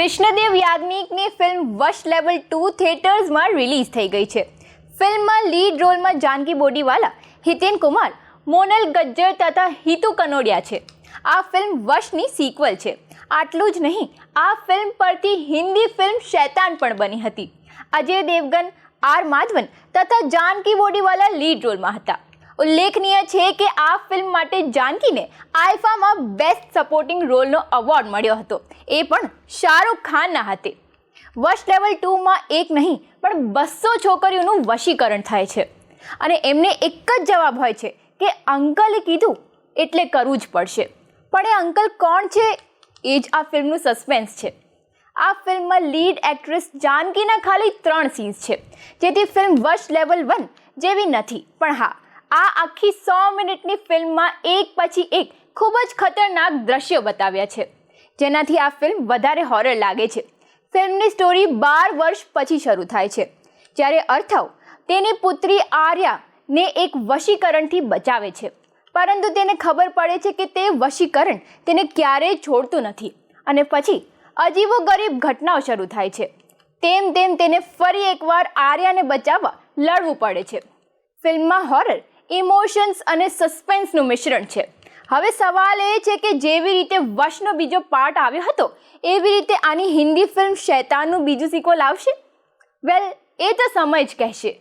કૃષ્ણદેવ યાજ્ઞિકની film Vash level two થિયેટર્સમાં release થઈ ગઈ છે. ફિલ્મમાં લીડ રોલમાં જાનકી બોડીવાલા હિતેન કુમાર મોનલ ગજ્જર તથા હિતુ કનોડિયા છે. આ ફિલ્મ વશની સિક્વલ છે. આટલું જ નહીં, આ ફિલ્મ પરથી હિન્દી ફિલ્મ શૈતાન પણ બની હતી. અજય દેવગન, આર માધવન તથા જાનકી બોડીવાલા લીડ રોલમાં હતા. ઉલ્લેખનીય છે કે આ ફિલ્મ માટે જાનકીને આઈફામાં બેસ્ટ સપોર્ટિંગ રોલનો એવોર્ડ મળ્યો હતો. એ પણ શાહરૂખ ખાનના હાથે. વશ લેવલ ટુમાં એક નહીં, પણ બસો છોકરીઓનું વશીકરણ થાય છે. અને એમને એક જ જવાબ હોય છે કે અંકલે કીધું એટલે કરવું જ પડશે. પણ એ અંકલ કોણ છે? એ જ આ ફિલ્મનું સસ્પેન્સ છે. આ ફિલ્મમાં લીડ એક્ટ્રેસ જાનકીના ખાલી ત્રણ સીન્સ છે. જેથી ફિલ્મ વશ લેવલ વન જેવી નથી. પણ હા આ આખી સો મિનિટની ફિલ્મમાં એક પછી એક ખૂબ જ ખતરનાક દ્રશ્યો બતાવ્યા છે. જેનાથી આ ફિલ્મ વધારે હોરર લાગે છે. ફિલ્મની સ્ટોરી બાર વર્ષ પછી શરૂ થાય છે. જ્યારે અર્થવ તેની પુત્રી આર્યાને એક વશીકરણથી બચાવે છે. પરંતુ તેને ખબર પડે છે કે તે વશીકરણ તેને ક્યારેય છોડતું નથી. અને પછી અજીવો ગરીબ ઘટનાઓ શરૂ થાય છે. તેમ તેમ તેને ફરી એકવાર આર્યાને બચાવવા લડવું પડે છે. ફિલ્મમાં હોરર ઇમોશન્સ અને સસ્પેન્સનું મિશ્રણ છે. હવે સવાલ એ છે કે જેવી રીતે વશનો બીજો પાર્ટ આવ્યો હતો, એવી રીતે આની હિન્દી ફિલ્મ શૈતાનનું બીજું સિક્વલ આવશે? વેલ એ તો સમય જ કહેશે.